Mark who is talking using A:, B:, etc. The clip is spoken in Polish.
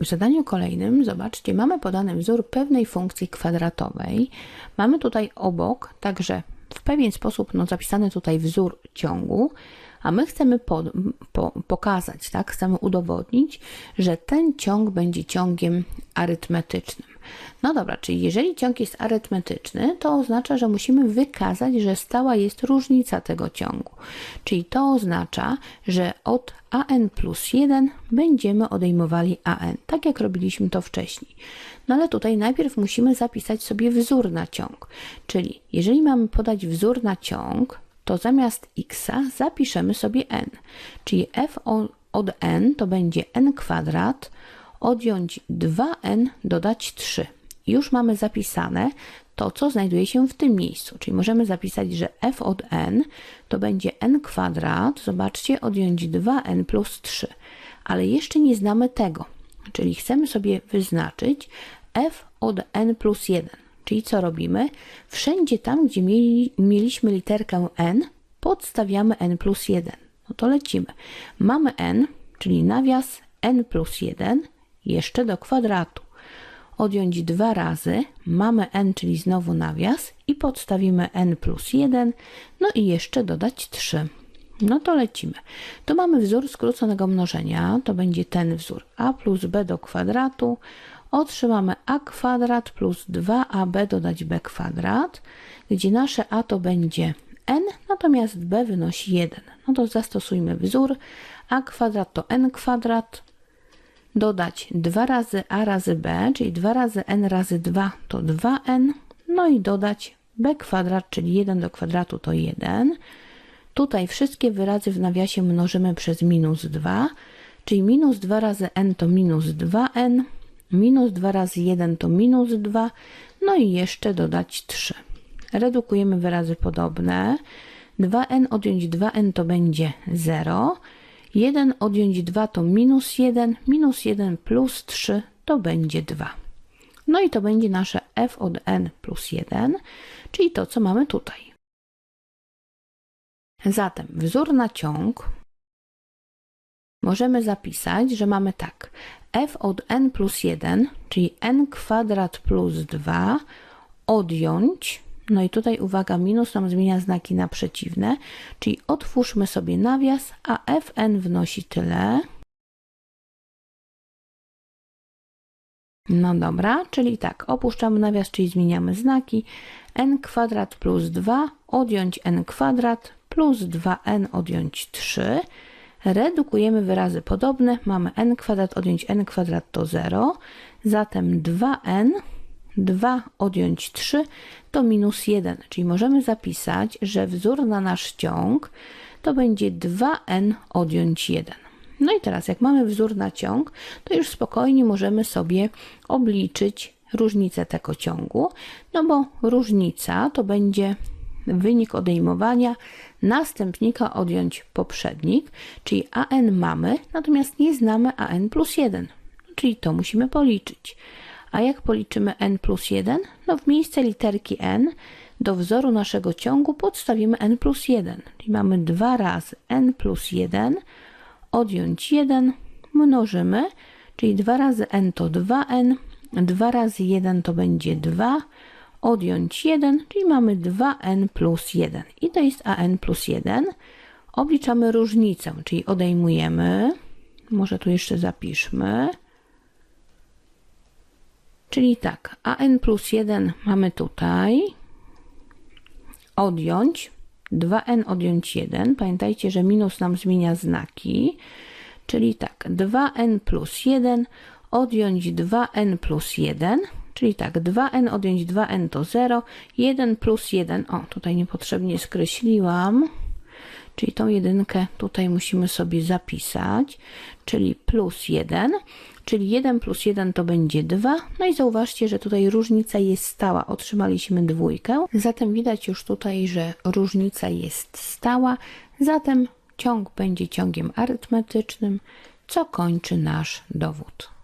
A: W zadaniu kolejnym, zobaczcie, mamy podany wzór pewnej funkcji kwadratowej. Mamy tutaj obok także w pewien sposób no, zapisany tutaj wzór ciągu, a my chcemy po, po, pokazać, tak, chcemy udowodnić, że ten ciąg będzie ciągiem arytmetycznym. No dobra, czyli jeżeli ciąg jest arytmetyczny, to oznacza, że musimy wykazać, że stała jest różnica tego ciągu. Czyli to oznacza, że od an plus 1 będziemy odejmowali an, tak jak robiliśmy to wcześniej. No ale tutaj najpierw musimy zapisać sobie wzór na ciąg. Czyli jeżeli mamy podać wzór na ciąg, to zamiast x zapiszemy sobie n. Czyli f od n to będzie n kwadrat, odjąć 2n, dodać 3. Już mamy zapisane to, co znajduje się w tym miejscu. Czyli możemy zapisać, że f od n to będzie n kwadrat, zobaczcie, odjąć 2n plus 3. Ale jeszcze nie znamy tego, czyli chcemy sobie wyznaczyć f od n plus 1. Czyli co robimy? Wszędzie tam, gdzie mieli, mieliśmy literkę n, podstawiamy n plus 1. No to lecimy. Mamy n, czyli nawias n plus 1 jeszcze do kwadratu. Odjąć dwa razy, mamy n, czyli znowu nawias i podstawimy n plus 1, no i jeszcze dodać 3. No to lecimy. Tu mamy wzór skróconego mnożenia, to będzie ten wzór a plus b do kwadratu. Otrzymamy a kwadrat plus 2ab dodać b kwadrat, gdzie nasze a to będzie n, natomiast b wynosi 1. No to zastosujmy wzór a kwadrat to n kwadrat, dodać 2 razy a razy b, czyli 2 razy n razy 2 to 2n, no i dodać b kwadrat, czyli 1 do kwadratu to 1. Tutaj wszystkie wyrazy w nawiasie mnożymy przez minus 2, czyli minus 2 razy n to minus 2n, minus 2 razy 1 to minus 2, no i jeszcze dodać 3. Redukujemy wyrazy podobne. 2n odjąć 2n to będzie 0. 1 odjąć 2 to minus 1, minus 1 plus 3 to będzie 2. No i to będzie nasze f od n plus 1, czyli to, co mamy tutaj. Zatem wzór na ciąg możemy zapisać, że mamy tak f od n plus 1, czyli n kwadrat plus 2 odjąć no i tutaj uwaga, minus nam zmienia znaki na przeciwne, czyli otwórzmy sobie nawias, a fn wnosi tyle. No dobra, czyli tak, opuszczamy nawias, czyli zmieniamy znaki. n kwadrat plus 2 odjąć n kwadrat plus 2n odjąć 3. Redukujemy wyrazy podobne. Mamy n kwadrat odjąć n kwadrat to 0. Zatem 2n 2 odjąć 3 to minus 1, czyli możemy zapisać, że wzór na nasz ciąg to będzie 2n odjąć 1. No i teraz, jak mamy wzór na ciąg, to już spokojnie możemy sobie obliczyć różnicę tego ciągu, no bo różnica to będzie wynik odejmowania następnika odjąć poprzednik, czyli an mamy, natomiast nie znamy an plus 1, czyli to musimy policzyć. A jak policzymy n plus 1? No w miejsce literki n do wzoru naszego ciągu podstawimy n plus 1. Czyli mamy 2 razy n plus 1, odjąć 1, mnożymy, czyli 2 razy n to 2n, 2 razy 1 to będzie 2, odjąć 1, czyli mamy 2n plus 1. I to jest an plus 1. Obliczamy różnicę, czyli odejmujemy, może tu jeszcze zapiszmy, Czyli tak, an plus 1 mamy tutaj, odjąć, 2n odjąć 1. Pamiętajcie, że minus nam zmienia znaki. Czyli tak, 2n plus 1 odjąć 2n plus 1. Czyli tak, 2n odjąć 2n to 0, 1 plus 1, o tutaj niepotrzebnie skreśliłam, czyli tą jedynkę tutaj musimy sobie zapisać, czyli plus 1, czyli 1 plus 1 to będzie 2. No i zauważcie, że tutaj różnica jest stała. Otrzymaliśmy dwójkę. Zatem widać już tutaj, że różnica jest stała. Zatem ciąg będzie ciągiem arytmetycznym, co kończy nasz dowód.